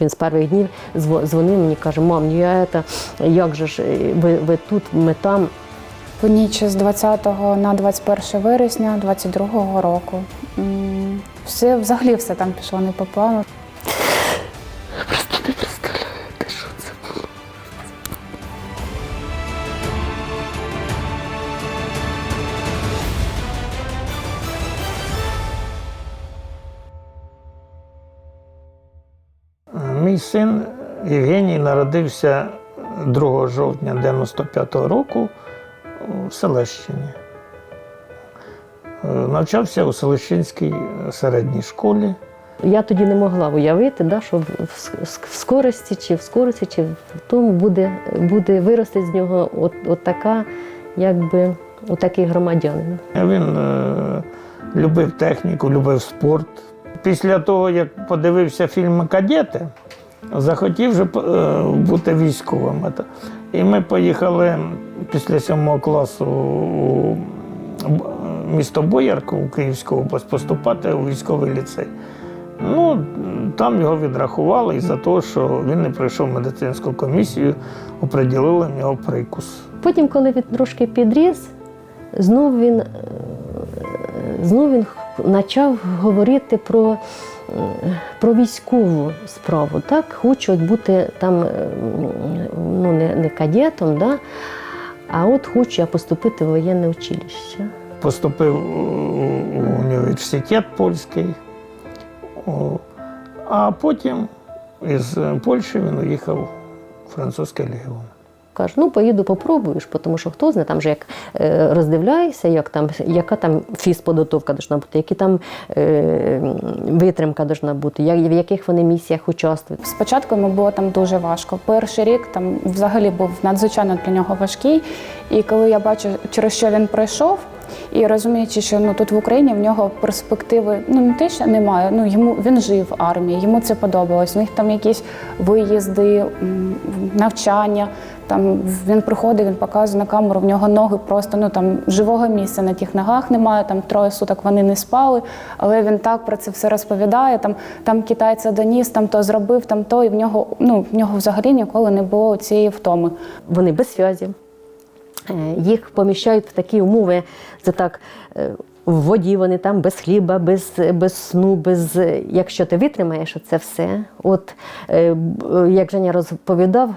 Він з перших днів дзвонив мені, каже, мам, ну я це, як же ж, ви, ви тут, ми там. В ніч з 20 на 21 вересня 22 року. Все, взагалі все там пішло не по плану. Мій син Євгеній народився 2 жовтня 95-го року у Селещині. Е, Навчався у Селещинській середній школі. Я тоді не могла уявити, да, що в, в, в скорості, чи в скорості, чи в тому буде, буде вирости з нього от, от така, якби, отакий громадянин. Він е, любив техніку, любив спорт. Після того, як подивився фільм Кадети, захотів же е, бути військовим. І ми поїхали після сьомого класу у місто Боярку у Київську область поступати у військовий ліцей. Ну, там його відрахували із-за того, що він не пройшов медицинську комісію, оприділили в нього прикус. Потім, коли він трошки підріс, знов він, е, знов він почав говорити про, про військову справу. Так? Хочуть бути там е, ну, не, не кадетом, да? а от хочу я поступити в воєнне училище. Поступив у університет польський, а потім із Польщі він уїхав у французький легіон. Кажу, ну поїду, попробуєш, тому що хто знає, там же як е, роздивляєшся, як там, яка там фізподготовка должна бути, які там е, витримка должна бути, як, в яких вони місіях участвують. Спочатку йому було там дуже важко. Перший рік там взагалі був надзвичайно для нього важкий. І коли я бачу, через що він пройшов, і розуміючи, що ну тут в Україні в нього перспективи ну не те, що немає. Ну йому він жив в армії, йому це подобалось. У них там якісь виїзди, навчання. Там він приходить, він показує на камеру, в нього ноги просто ну там живого місця на тих ногах немає. Там троє суток вони не спали, але він так про це все розповідає. Там там китайця доніс, там то зробив, там то, і в нього ну в нього взагалі ніколи не було цієї втоми. Вони без зв'язі. Е, Їх поміщають в такі умови, це так. е, В воді вони там без хліба, без, без сну, без якщо ти витримаєш це все. От е, як Женя розповідав,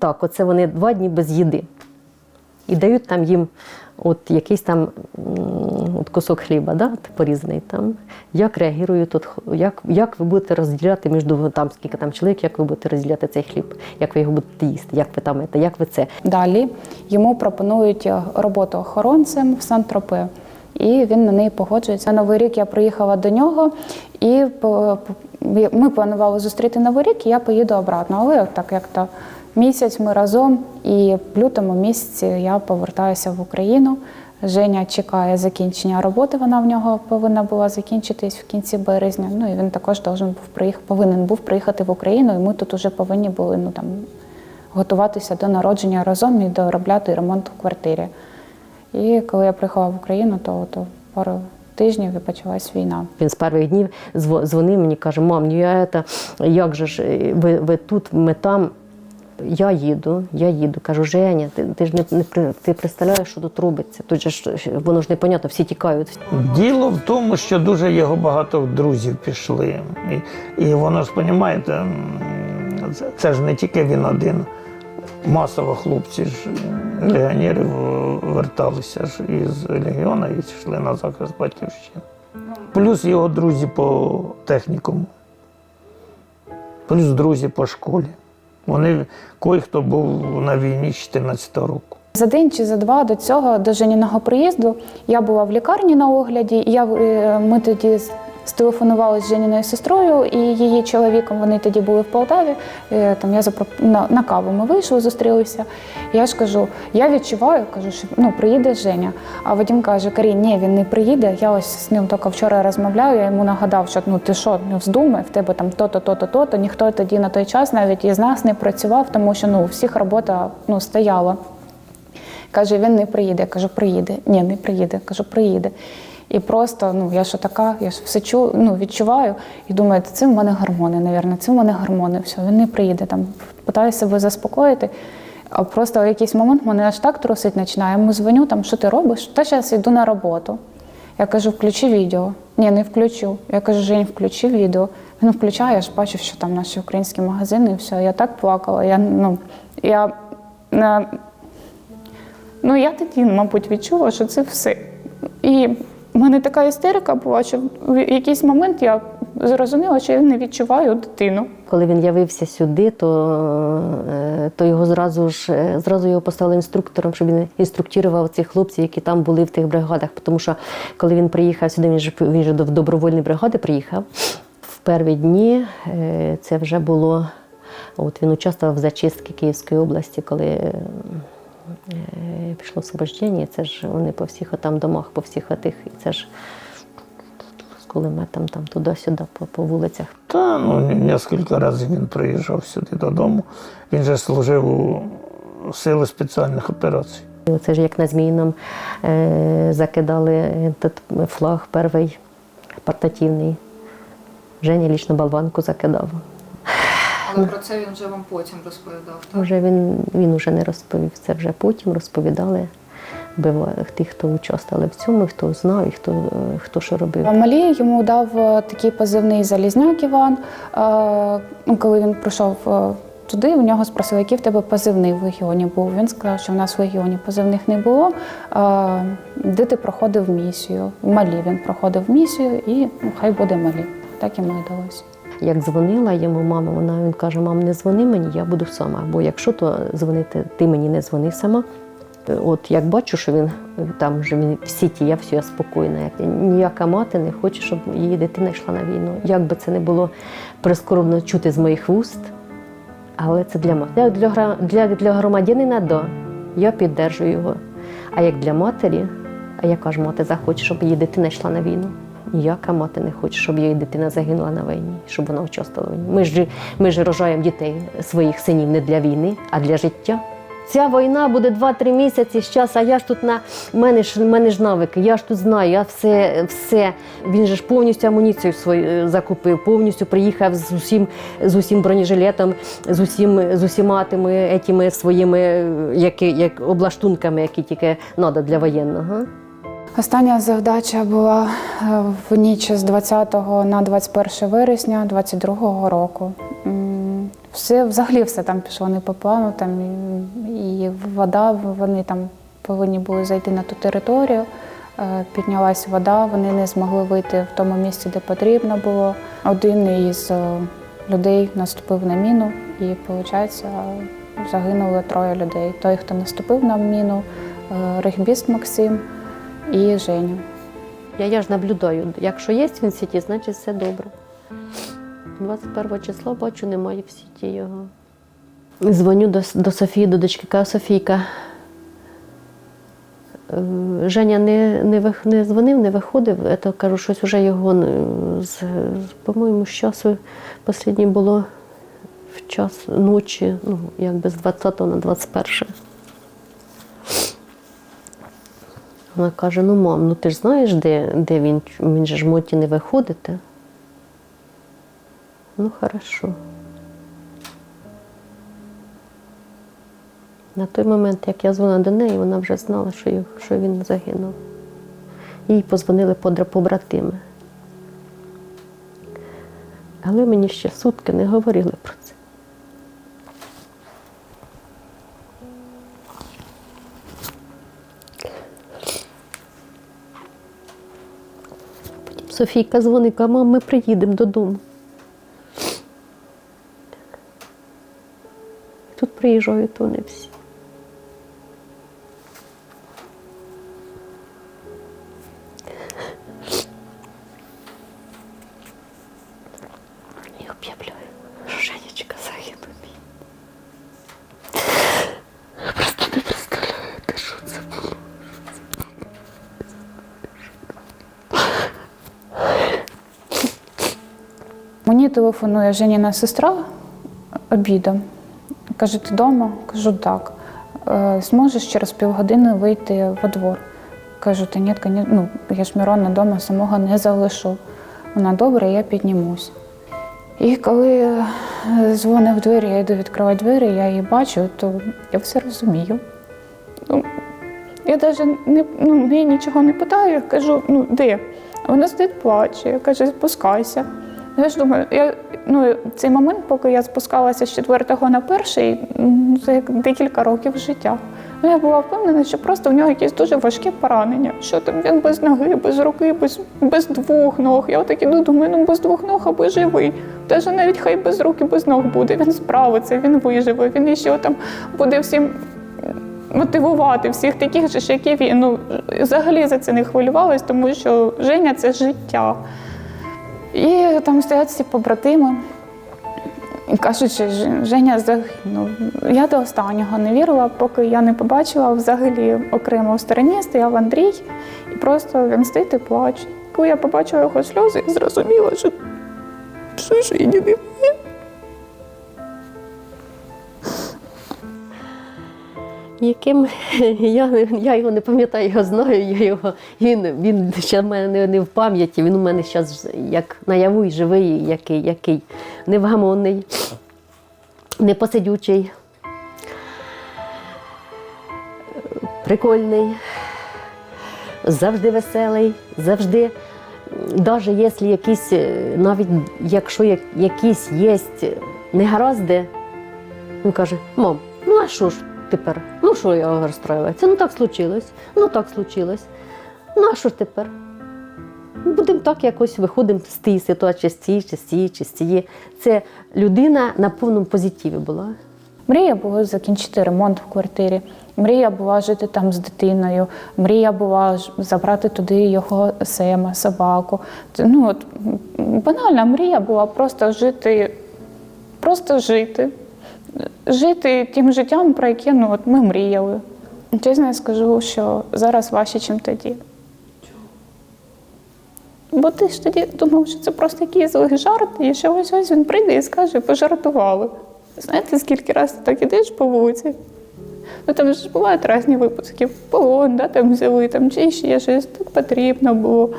так, оце вони два дні без їди. І дають там їм от якийсь там от кусок хліба, да, от порізаний там. Як реагують тут, як, як ви будете розділяти між там скільки там чоловік, як ви будете розділяти цей хліб, як ви його будете їсти, як ви там, як ви це. Далі йому пропонують е, роботу охоронцем в Сан-Тропе. І він на неї погоджується. На Новий рік я приїхала до нього, і ми планували зустріти Новий рік, і я поїду обратно. Але так як то місяць ми разом, і в лютому місяці я повертаюся в Україну. Женя чекає закінчення роботи. Вона в нього повинна була закінчитись в кінці березня. Ну і він також був приїх... повинен був приїхати в Україну. І ми тут уже повинні були ну там готуватися до народження разом і доробляти ремонт в квартирі. І коли я приїхала в Україну, то, то пару тижнів і почалась війна. Він з перших днів зво- дзвонив мені, каже, мам, ну я це, як же ж, е, ви, ви тут, ми там. Я їду, я їду. Кажу, Женя, ти, ти ж не, не при- ти представляєш, що тут робиться. Тут же ж воно ж непонятно, всі тікають. Діло в тому, що дуже його багато друзів пішли. І, і воно ж, розумієте, це, це ж не тільки він один. Масово хлопці ж е, легіонерів е, верталися ж із легіона і йшли на захист батьківщини. Плюс його друзі по технікуму, плюс друзі по школі. Вони кой-хто був на війні з 14 року. За день чи за два до цього, до Женіного приїзду, я була в лікарні на огляді. Я, е, ми тоді стелефонували з Женіною сестрою і її чоловіком. Вони тоді були в Полтаві. Е, Там я запро... на, на каву ми вийшли, зустрілися. Я ж кажу, я відчуваю, кажу, що ну приїде Женя. А Вадим каже, Карін, ні, він не приїде. Я ось з ним тільки вчора розмовляю. Я йому нагадав, що ну ти що, не вздумай, в тебе там то-то, то-то, то-то. Ніхто тоді на той час навіть із нас не працював, тому що ну у всіх робота ну стояла. Каже, він не приїде. Я кажу, приїде. Ні, не приїде. Кажу, приїде. І просто, ну я що така, я ж все чу, ну, відчуваю і думаю, це в мене гормони, навірно, це в мене гормони. Все, він не приїде там. Питаю себе заспокоїти. А просто в якийсь момент мене аж так трусить починає. Я йому дзвоню, там, що ти робиш? Та зараз йду на роботу. Я кажу, включи відео. Ні, не включу. Я кажу, Жень, включи відео. Він включає, я ж бачу, що там наші українські магазини, і все. Я так плакала. Я, ну, я, ну, я тоді, мабуть, відчула, що це все. І в мене така істерика була, що в якийсь момент я зрозуміла, що я не відчуваю дитину. Коли він явився сюди, то, е, то його зразу ж е, зразу його поставили інструктором, щоб він інструктував цих хлопців, які там були в тих бригадах. Тому що коли він приїхав сюди, він же він же до добровольної бригади приїхав. В перші дні е, це вже було. От він участвував в зачистці Київської області, коли пішло освобождення. Це ж вони по всіх отам домах, по всіх отих, і це ж з кулеметом там туди-сюди по, по вулицях. Та ну кілька разів він приїжджав сюди додому. Він же служив у сили спеціальних операцій. Це ж як на Зміїном е, закидали флаг перший портативний. Женя лічно болванку закидав. Але про це він вже вам потім розповідав. Так? Вже він, він уже не розповів. Це вже потім розповідали бива- ті, хто участвували в цьому, хто знав і хто, е, хто що робив. А Малі йому дав е, такий позивний Залізняк Іван. Е, ну, Коли він прийшов е, туди, у нього спросили, який в тебе позивний в легіоні був. Він сказав, що в нас в легіоні позивних не було. Де ти проходив місію? Малі він проходив місію і ну, хай буде Малі. Так йому і далося. Як дзвонила йому мама, вона він каже: мам, не дзвони мені, я буду сама. Бо якщо то дзвонити, ти мені не дзвони сама. От як бачу, що він там вже він в сіті, я все я спокійна. Ніяка мати не хоче, щоб її дитина йшла на війну. Як би це не було прискорбно чути з моїх вуст, але це для мати. Для, для, для громадянина, да, я піддержую його. А як для матері, а яка ж мати захоче, щоб її дитина йшла на війну? Ніяка мати не хоче, щоб її дитина загинула на війні, щоб вона участвувала війні. Ми ж, ми ж рожаємо дітей, своїх синів не для війни, а для життя. Ця війна буде 2-3 місяці з часу, а я ж тут на мене ж мене ж навики, я ж тут знаю, я все, все. Він же ж повністю амуніцію свою е, закупив, повністю приїхав з усім, з усім бронежилетом, з усім з усіма тими етими своїми е, які, як облаштунками, які тільки треба для воєнного. Остання завдача була е, в ніч з 20 на 21 вересня 22 року. Все, взагалі все там пішло не по плану. Там і, вода, вони там повинні були зайти на ту територію. Е, Піднялась вода, вони не змогли вийти в тому місці, де потрібно було. Один із е, людей наступив на міну, і виходить, загинули троє людей. Той, хто наступив на міну, регбіст Максим і Женя. Я, я ж наблюдаю, якщо є він в сіті, значить все добре. 21 числа бачу, немає в сіті його. Дзвоню до, до Софії, до дочки, кажу, Софійка. е, Женя не, не, не дзвонив, не виходив. Я кажу, щось вже його е, по-моєму, з часу останнє було в час ночі, ну, якби з 20 на 21. Вона каже: ну мам, ну ти ж знаєш, де, де він? Він же ж моті не виходите. Ну, хорошо. На той момент, як я дзвонила до неї, вона вже знала, що, що він загинув. Їй позвонили побратими. Але мені ще сутки не говорили про це. Софійка дзвонить, каже, мам, ми приїдемо додому. Тут приїжджають вони всі. І об'являю, що Женечка загинув. Просто не представляєте, що це було. Мені телефонує Женіна сестра обідом. Каже, ти вдома? Кажу, так. «Е, Зможеш через півгодини вийти во двор? Кажу, та ні, ну, я ж Мирона вдома самого не залишу. Вона добре, я піднімусь. І коли е, дзвонить в двері, я йду відкривати двері, я її бачу, то я все розумію. Ну, я навіть не, ну, в нічого не питаю, я кажу, ну де? Вона сидить плаче, я кажу, спускайся. Я ж думаю, я, ну, цей момент, поки я спускалася з четвертого на перший, це як декілька років життя. Ну, я була впевнена, що просто в нього якесь дуже важке поранення, що там він без ноги, без руки, без, без двох ног. Я отак іду, думаю, ну без двох ног аби живий. Теж навіть хай без рук і без ног буде. Він справиться, він виживе, він ще там буде всім мотивувати всіх таких же, ж, як і він. Ну, взагалі за це не хвилювалась, тому що Женя це життя. І там стоять всі побратими. І кажуть, що Женя загинув. Я до останнього не вірила, поки я не побачила взагалі окремо в стороні стояв Андрій, і просто він стоїть і плаче. Коли я побачила його сльози, я зрозуміла, що, що Жені немає. Яким я, я його не пам'ятаю, його знаю. Я його, він, він ще в мене не, в пам'яті, він у мене зараз як наяву живий, який, який невгамонний, непосидючий, прикольний, завжди веселий, завжди. Навіть якщо якісь, е, навіть якщо якісь є негаразди, він каже: мам, ну а що ж тепер? Ну що я розстроюватися? Ну так случилось, ну так случилось. Ну а що ж тепер? Будемо так якось виходимо з тієї ситуації, з цієї, чи з цієї, чи з цієї. Це людина на повному позитиві була. Мрія була закінчити ремонт в квартирі. Мрія була жити там з дитиною. Мрія була забрати туди його сема, собаку. Ну, от, банальна мрія була просто жити, просто жити. Жити тим життям, про яке ну, от ми мріяли. Чесно я скажу, що зараз важче, ніж тоді. Бо ти ж тоді думав, що це просто якийсь злий жарт, і що ось ось він прийде і скаже, пожартували. Знаєте, скільки разів ти так ідеш по вулиці? Ну там ж бувають різні випуски. Полон, да, там взяли, там, чи ще щось, так потрібно було.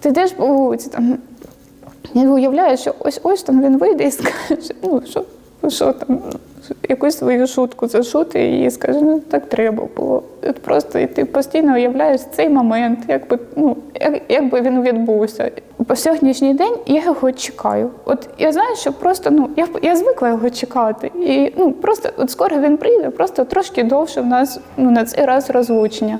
Ти йдеш по вулиці, там, і уявляєш, що ось ось там він вийде і скаже, ну що, що там, якусь свою шутку зашути і скаже, ну так треба було. От просто і ти постійно уявляєш цей момент, якби, ну, як, якби він відбувся. По сьогоднішній день я його чекаю. От я знаю, що просто ну я, я звикла його чекати. І ну просто от скоро він прийде, просто трошки довше в нас ну, на цей раз розлучення.